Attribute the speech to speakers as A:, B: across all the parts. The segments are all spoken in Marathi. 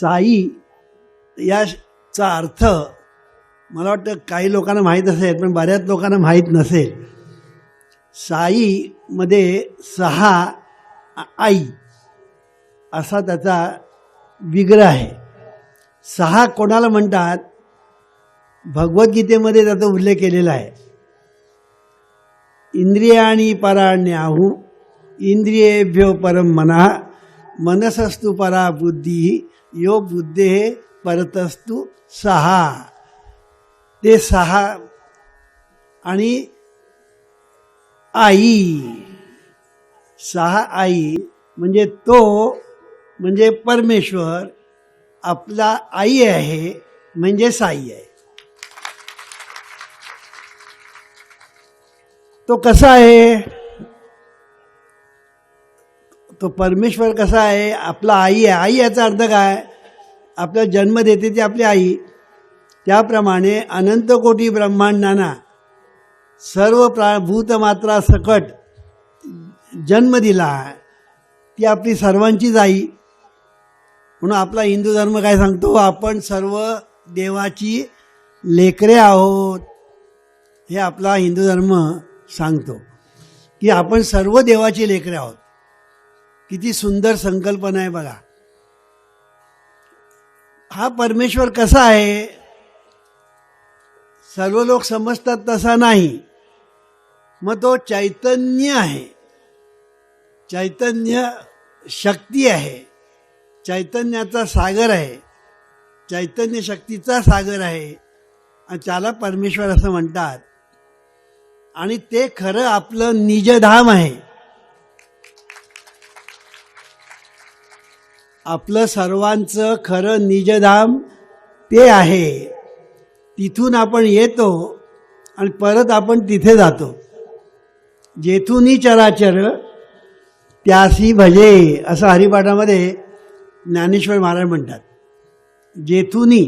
A: साई याचा अर्थ मला वाटतं काही लोकांना माहीत असेल पण बऱ्याच लोकांना माहीत नसेल. साईमध्ये सहा आई असा त्याचा विग्रह आहे. सहा कोणाला म्हणतात? भगवद्गीतेमध्ये त्याचा उल्लेख केलेला आहे. इंद्रियाणी पराण्याहू इंद्रियेभ्यो परम मना मनसस्तु परा बुद्धी यो बुद्धे परतस्तू सहा. ते सहा. आणि आई. सहा आई म्हणजे तो म्हणजे परमेश्वर आपला आई आहे म्हणजे साई आहे. तो कसा आहे? तो परमेश्वर कसा आहे? आपला आई आहे. आई याचा अर्थ काय? आपला जन्म देते ती आपली आई. त्याप्रमाणे अनंत कोटी ब्रह्मांडांना सर्व प्रा भूतमात्रा सकट जन्म दिला. ती आपली सर्वांचीच आई. म्हणून आपला हिंदू धर्म काय सांगतो? आपण सर्व देवाची लेकरे आहोत. हे आपला हिंदू धर्म सांगतो. की आपण सर्व देवाची लेकरे आहोत. किती सुंदर संकल्पना आहे बघा. हा परमेश्वर कसा आहे? सर्व लोक समजतात तसा नाही. मग तो चैतन्य आहे. चैतन्य शक्ती आहे. चैतन्याचा सागर आहे. चैतन्य शक्तीचा सागर आहे. आणि त्याला परमेश्वर असं म्हणतात. आणि ते खरं आपलं निजधाम आहे. आपलं सर्वांचं खरं निजधाम ते आहे. तिथून आपण येतो आणि परत आपण तिथे जातो. जेथूनही चराचर त्यासी भजे असं हरिपाठामध्ये ज्ञानेश्वर महाराज म्हणतात. जेथूनही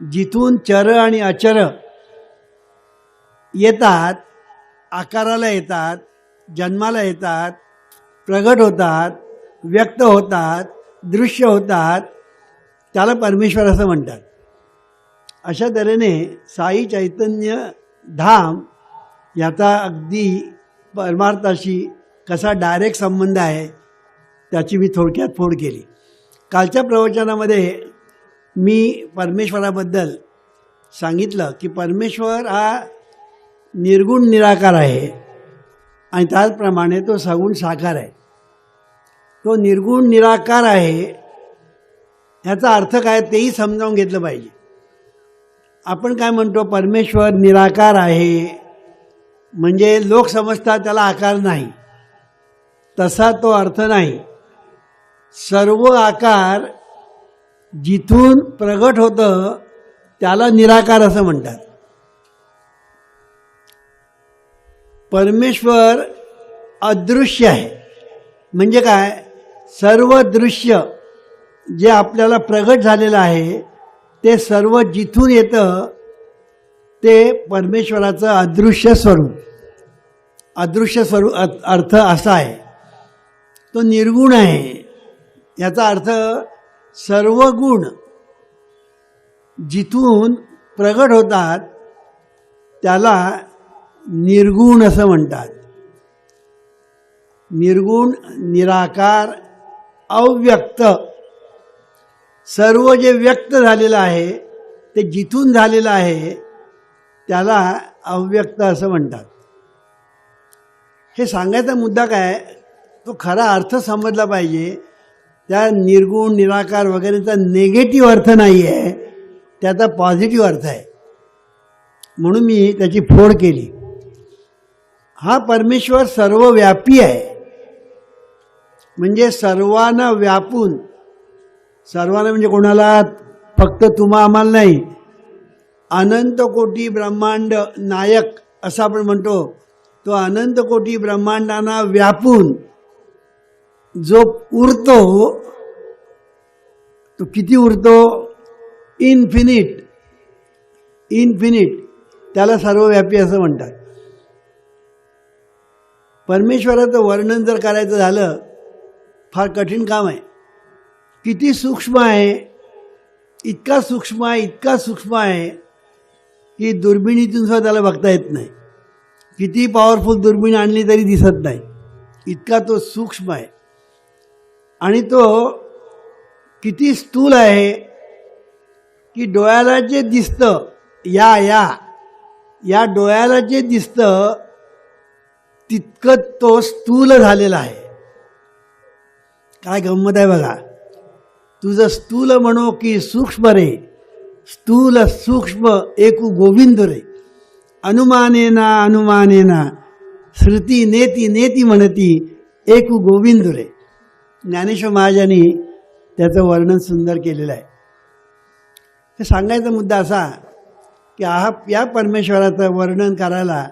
A: जिथून चर आणि अचर येतात आकाराला येतात जन्माला येतात प्रगट होतात व्यक्त होतात दृश्य होतात त्याला परमेश्वर असं म्हणतात. अशा तऱ्हेने साई चैतन्य धाम याचा अगदी परमार्थाशी कसा डायरेक्ट संबंध आहे त्याची मी थोडक्यात फोड केली. कालच्या प्रवचनामध्ये मी परमेश्वराबद्दल सांगितलं की परमेश्वर हा निर्गुण निराकार आहे आणि त्याचप्रमाणे तो सगुण साकार आहे. तो निर्गुण निराकार आहे ह्याचा अर्थ काय तेही समजावून घेतलं पाहिजे. आपण काय म्हणतो परमेश्वर निराकार आहे म्हणजे लोक समजतात त्याला आकार नाही. तसा तो अर्थ नाही. सर्व आकार जिथून प्रगट होतं त्याला निराकार असं म्हणतात. परमेश्वर अदृश्य आहे. म्हणजे काय? सर्व दृश्य जे आपल्याला प्रगट झालेलं आहे ते सर्व जिथून येतं ते परमेश्वराचं अदृश्य स्वरूप. अदृश्य स्वरूप अर्थ असा आहे. तो निर्गुण आहे. याचा अर्थ सर्व गुण जिथून प्रगट होतात त्याला निर्गुण असं म्हणतात. निर्गुण निराकार अव्यक्त. सर्व जे व्यक्त झालेलं आहे ते जिथून झालेलं आहे त्याला अव्यक्त असं म्हणतात. हे सांगायचा मुद्दा काय? तो खरा अर्थ समजला पाहिजे. त्या निर्गुण निराकार वगैरेचा नेगेटिव्ह अर्थ नाही आहे त्याचा पॉझिटिव्ह अर्थ आहे. म्हणून मी त्याची फोड केली. हा परमेश्वर सर्वव्यापी आहे. म्हणजे सर्वांना व्यापून. सर्वांना म्हणजे कोणाला? फक्त तुम्हा आम्हाला नाही. अनंत कोटी ब्रह्मांड नायक असं आपण म्हणतो. तो अनंत कोटी ब्रह्मांडांना व्यापून जो उरतो तो किती उरतो? इन्फिनिट इन्फिनिट त्याला सर्वव्यापी असं म्हणतात. परमेश्वराचं वर्णन जर करायचं झालं फार कठीण काम आहे. किती सूक्ष्म आहे इतका सूक्ष्म आहे इतका सूक्ष्म आहे की दुर्बिणीतून सुद्धा त्याला बघता येत नाही. किती पॉवरफुल दुर्बीण आणली तरी दिसत नाही. इतका तो सूक्ष्म आहे. आणि तो किती स्थूल आहे की डोळ्याला जे दिसतं या या या डोळ्याला जे दिसतं तितकं तो स्थूल झालेला आहे. काय गंमत आहे बघा. तुझं स्थूल म्हणो की सूक्ष्म रे. स्थूल सूक्ष्म एकू गोविंद रे. अनुमानेना अनुमानेना. श्रुती नेती नेती म्हणती एकू गोविंद रे. ज्ञानेश्वर महाराजांनी त्याचं वर्णन सुंदर केलेलं आहे. ते सांगायचा मुद्दा असा की हा या परमेश्वराचं वर्णन करायला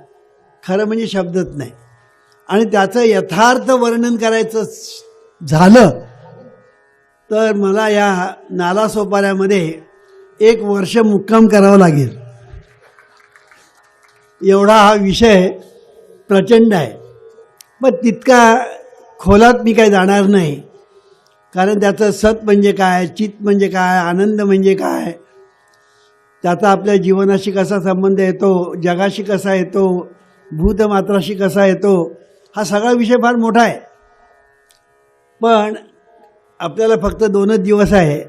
A: खरं म्हणजे शब्दच नाही. आणि त्याचं यथार्थ वर्णन करायचं झालं. तर मला या नालासोपाऱ्यामध्ये एक वर्ष मुक्काम करावं लागेल. एवढा हा विषय प्रचंड आहे. पण तितका खोलात मी काही जाणार नाही. कारण त्याचं सत म्हणजे काय चित म्हणजे काय आनंद म्हणजे काय त्याचा आपल्या जीवनाशी कसा संबंध येतो जगाशी कसा येतो भूतमात्राशी कसा येतो हा सगळा विषय फार मोठा आहे. पण आपल्याला फक्त दोनच दिवस आहे.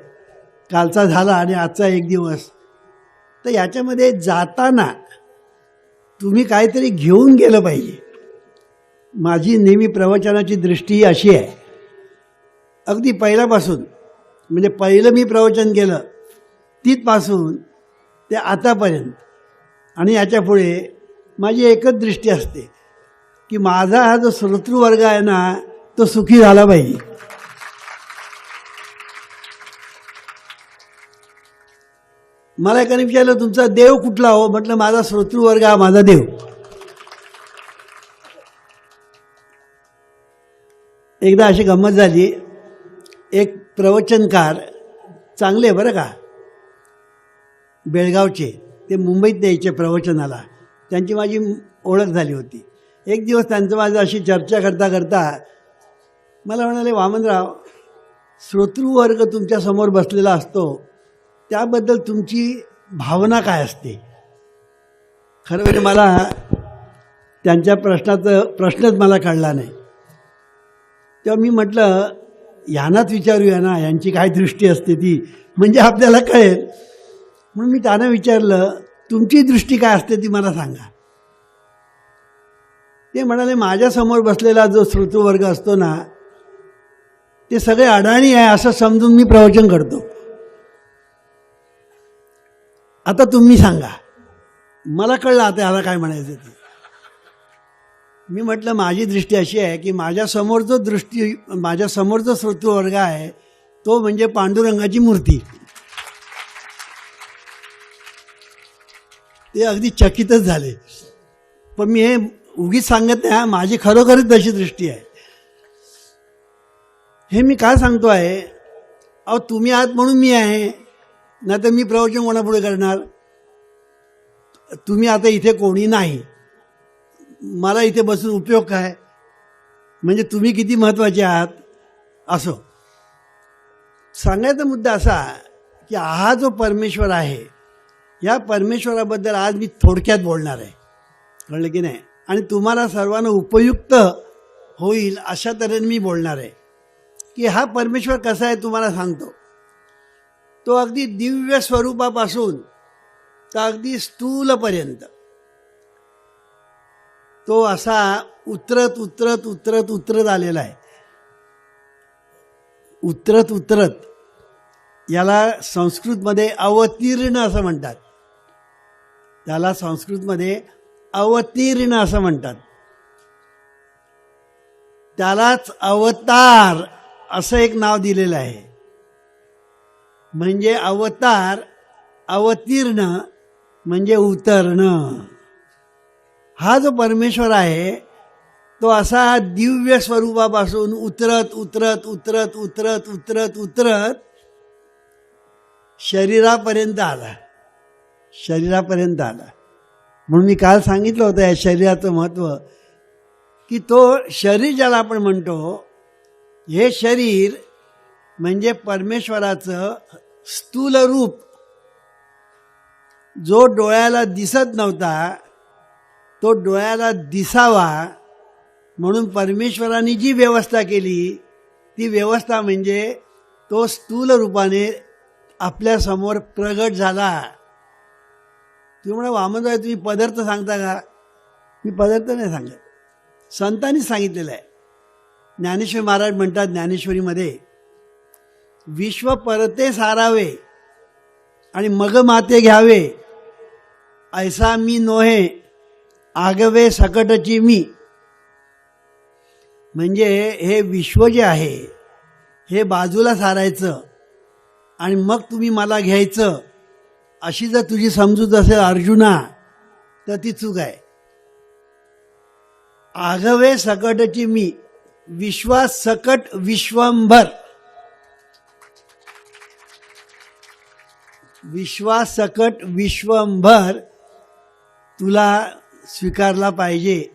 A: कालचा झाला आणि आजचा एक दिवस. तर याच्यामध्ये जाताना तुम्ही काहीतरी घेऊन गेलं पाहिजे. माझी नेहमी प्रवचनाची दृष्टी अशी आहे. अगदी पहिल्यापासून म्हणजे पहिलं मी प्रवचन केलं तिथपासून ते आतापर्यंत. आणि याच्यापुढे माझी एकच दृष्टी असते की माझा हा जो श्रोतृवर्ग आहे ना तो सुखी झाला पाहिजे. मला एकाने विचारलं तुमचा देव कुठला हो? म्हटलं माझा श्रोतृवर्ग हा माझा देव. एकदा अशी गंमत झाली. एक प्रवचनकार चांगले बरं का. बेळगावचे ते मुंबईत द्यायचे प्रवचनाला. त्यांची माझी ओळख झाली होती. एक दिवस त्यांचं माझं अशी चर्चा करता करता मला म्हणाले वामनराव श्रोतृवर्ग तुमच्यासमोर बसलेला असतो. त्याबद्दल तुमची भावना काय असते? खरं म्हणजे मला त्यांच्या प्रश्नाचं प्रश्नच मला कळला नाही. तेव्हा मी म्हटलं यांनाच विचारूया ना यांची काय दृष्टी असते ती? म्हणजे आपल्याला कळेल. म्हणून मी त्यांना विचारलं तुमची दृष्टी काय असते ती मला सांगा. ते म्हणाले माझ्यासमोर बसलेला जो श्रोतृवर्ग असतो ना ते सगळे अडाणी आहे असं समजून मी प्रवचन करतो. आता तुम्ही सांगा. मला कळलं आता याला काय म्हणायचं ते. मी म्हटलं माझी दृष्टी अशी आहे की माझ्यासमोर जो दृष्टी माझ्यासमोर जो श्रोतृवर्ग आहे तो म्हणजे पांडुरंगाची मूर्ती. ते अगदी चकितच झाले. पण मी हे उगीच सांगत नाही हा माझी खरोखरच तशी दृष्टी आहे. हे मी काय सांगतो आहे अहो तुम्ही आहात म्हणून मी आहे. नाही तर मी प्रवचन कोणापुढे करणार? तुम्ही आता इथे कोणी नाही. मला इथे बसून उपयोग काय? म्हणजे तुम्ही किती महत्त्वाचे आहात? असो. सांगायचा मुद्दा असा की हा जो परमेश्वर आहे या परमेश्वराबद्दल आज मी थोडक्यात बोलणार आहे. कळलं की नाही? आणि तुम्हाला सर्वांना उपयुक्त होईल अशा तऱ्हेने मी बोलणार आहे. की हा परमेश्वर कसा आहे तुम्हाला सांगतो. तो अगदी दिव्य स्वरूपापासून तर अगदी स्थूलपर्यंत. तो असा उतरत उतरत उतरत उतरत आलेला आहे. उतरत उतरत याला संस्कृतमध्ये अवतीर्ण असं म्हणतात. त्याला संस्कृतमध्ये अवतीर्ण असं म्हणतात. त्यालाच अवतार असं एक नाव दिलेलं आहे. म्हणजे अवतार अवतीर्ण म्हणजे उतरणं. हा जो परमेश्वर आहे तो असा दिव्य स्वरूपापासून उतरत उतरत उतरत उतरत उतरत उतरत शरीरापर्यंत आला. शरीरापर्यंत आला. म्हणून मी काल सांगितलं होतं या शरीराचं महत्त्व की तो शरीर ज्याला आपण म्हणतो हे शरीर म्हणजे परमेश्वराचं स्थूल रूप. जो डोळ्याला दिसत नव्हता तो डोळ्याला दिसावा म्हणून परमेश्वराने जी व्यवस्था केली ती व्यवस्था म्हणजे तो स्थूल रूपाने आपल्यासमोर प्रगट झाला. तुम्ही म्हणा वामनराव तुम्ही पदार्थ सांगता का? मी पदार्थ नाही सांगत. संतांनी सांगितलेलं आहे. ज्ञानेश्वर महाराज म्हणतात ज्ञानेश्वरीमध्ये विश्व परते सारावे आणि मग माते घ्यावे. ऐसा मी नोहे आगवे सकटची मी. म्हणजे हे विश्व जे आहे हे बाजूला सारायचं आणि मग तुम्ही मला घ्यायचं. अशी जर तुझी समजूत असेल अर्जुना तर ती चूक आहे. आगवे सकटची मी. विश्वास सकट विश्वंभर. विश्वास सकट विश्वंभर तुला स्वीकारला पाहिजे.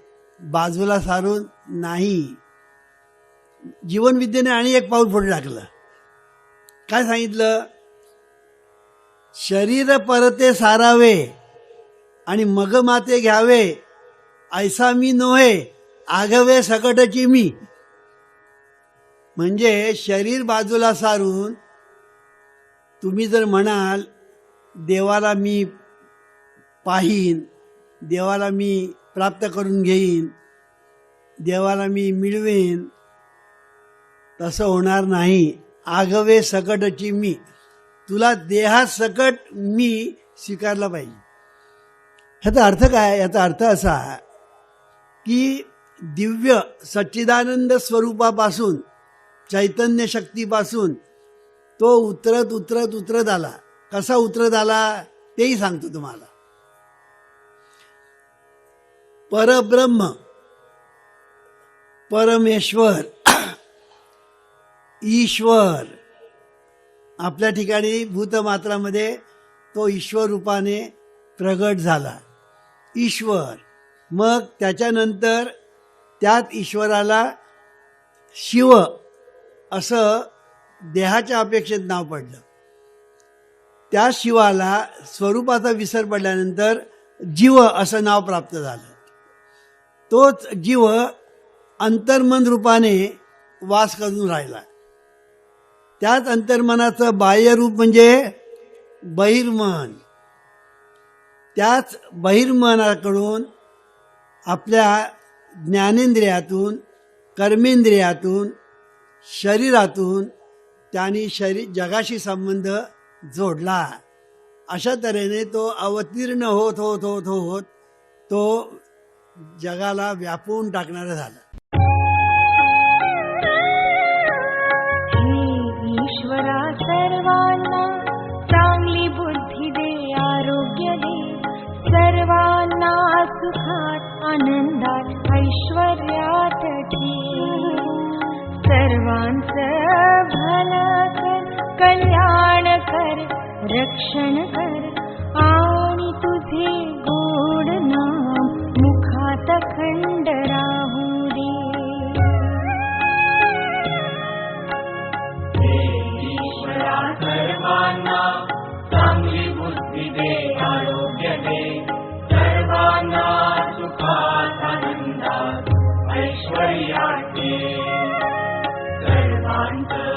A: बाजूला सारून नाही. जीवनविद्येने आणि एक पाऊल पुढे टाकलं. काय सांगितलं? शरीर परते सारावे आणि मग माते घ्यावे. ऐसा मी नोहे आगवे सकटची मी. म्हणजे शरीर बाजूला सारून तुम्ही जर म्हणाल देवाला मी पाहीन देवाला मी प्राप्त करून घेईन देवाला मी मिळवेन तसं होणार नाही. आगवे सकटची मी. तुला देहा सकट मी स्वीकारला पाहिजे. ह्याचा अर्थ काय? याचा अर्थ असा की दिव्य सच्चिदानंद स्वरूपापासून चैतन्य शक्तीपासून तो उतरत उतरत उतरत आला. कसा उतरत आला तेही सांगतो तुम्हाला. परब्रह्म परमेश्वर ईश्वर आपल्या ठिकाणी भूतमात्रामध्ये तो ईश्वर रूपाने प्रगट झाला. ईश्वर मग त्याच्यानंतर त्यात ईश्वराला शिव असं देहाच्या अपेक्षेत नाव पडलं. त्या शिवाला स्वरूपाचा विसर पडल्यानंतर जीव असं नाव प्राप्त झालं. तोच जीव अंतर्मन रूपाने वास करून राहिला. त्याच अंतर्मनाचं बाह्यरूप म्हणजे बहिर्मन. त्याच बहिर्मनाकडून आपल्या ज्ञानेंद्रियातून कर्मेंद्रियातून शरीरातून त्यांनी शरीर जगाशी संबंध जोडला. अशा तऱ्हेने तो अवतीर्ण होत होत होत होत तो जगाला व्यापून टाकणारा झाला.
B: ईश्वरा सर्वांना चांगली बुद्धी दे आरोग्य दे. सर्वांना सुखात आनंदात ऐश्वर्यात ठेव. वास भ कल्याण कर्क्षण आणि तुझे Santa